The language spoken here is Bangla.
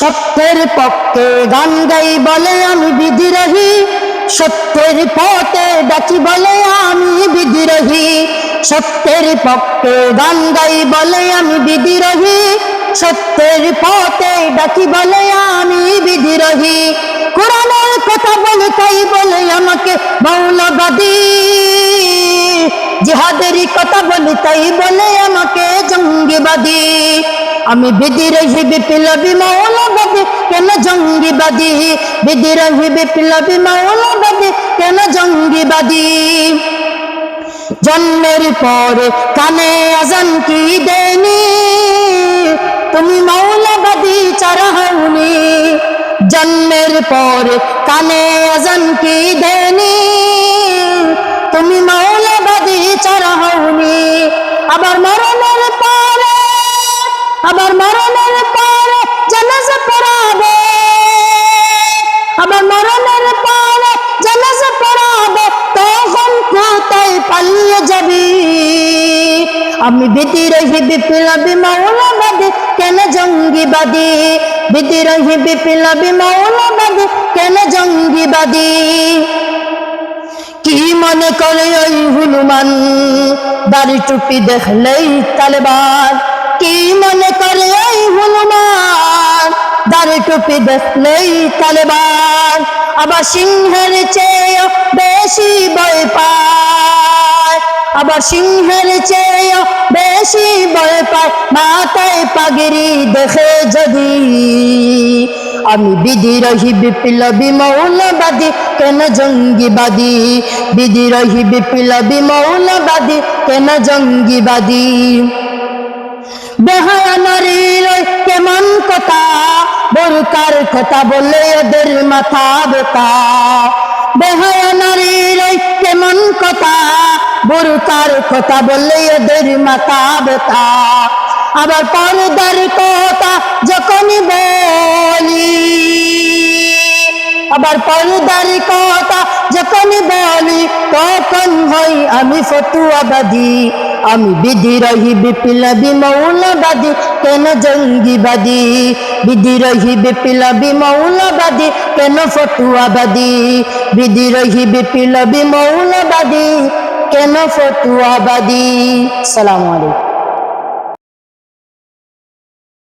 সত্যের পক্ষে গান গাই বলে আমি বিধিরহী। সত্যের পথে ডাকি বলে আমি বিধিরহী। সত্যের পক্ষে গান গাই বলে আমি বিধিরহী। সত্যের পথে ডাকি বলে আমি বিধিরহী। কোরআনের কথা বলে তাই বলে আমাকে মৌলবাদী। জিহাদেরই কথা বলি তাই বলে আমাকে জঙ্গিবাদী। আমি বিদিরহি বিপ্লবী মৌলবাদী কেন জঙ্গিবাদী? বিদিরহি বিপ্লবী মৌলবাদী কেন জঙ্গিবাদী? জন্মের পরে কানে আজান কি দেনি? তুমি মৌলবাদী চারা হওনি জন্মের পরে কানে আজান কি দেনি? আবার মরণের পরে জানাজা পড়াবে। আবার মরণের পরে জানাজা পড়াবে, তখন কোথায় পালিয়ে যাবি। আমি বিদিরহি, বিপ্লবী, মৌলবাদী, কেন জঙ্গিবাদী? বিদিরহি, বিপ্লবী, মৌলবাদী, কেন জঙ্গিবাদী? কি মনে করে ওই হনুমান? দাড়ি টুপি দেখলেই তালেবান কি মনে টুপি দেখলেই তালেবান, আবার সিংহের চেয়ে বেশি ভয় পায়। আবার সিংহের চেয়ে বেশি ভয় পায়, মাথায় পাগিরি দেখে যদি আমি বিধিরহি বিপ্লবী মৌলবাদী, কেন জঙ্গিবাদী? বিধিরহি বিপ্লবী মৌলবাদী, কেন জঙ্গিবাদী? বেহায়া বরকার কথা বলে ওদের মাথা বেতা বেহায়া নারীর ওই কেমন কথা বরকার কথা বলে ওদের মাথা বেতা আবার পর্দার কথা যখনই বলি আবার পর্দার কথা যখন বলি তখন হই আমি ফতুয়াবাদী আমি বিধিরহি বিপ্লবী মৌলবাদী কেন জঙ্গিবাদী বিধিরহি বিপ্লবী মৌলবাদী কেন ফতুয়াবাদী বিধিরহি বিপ্লবী মৌলবাদী কেন ফতুয়াবাদী সালাম আলাইকুম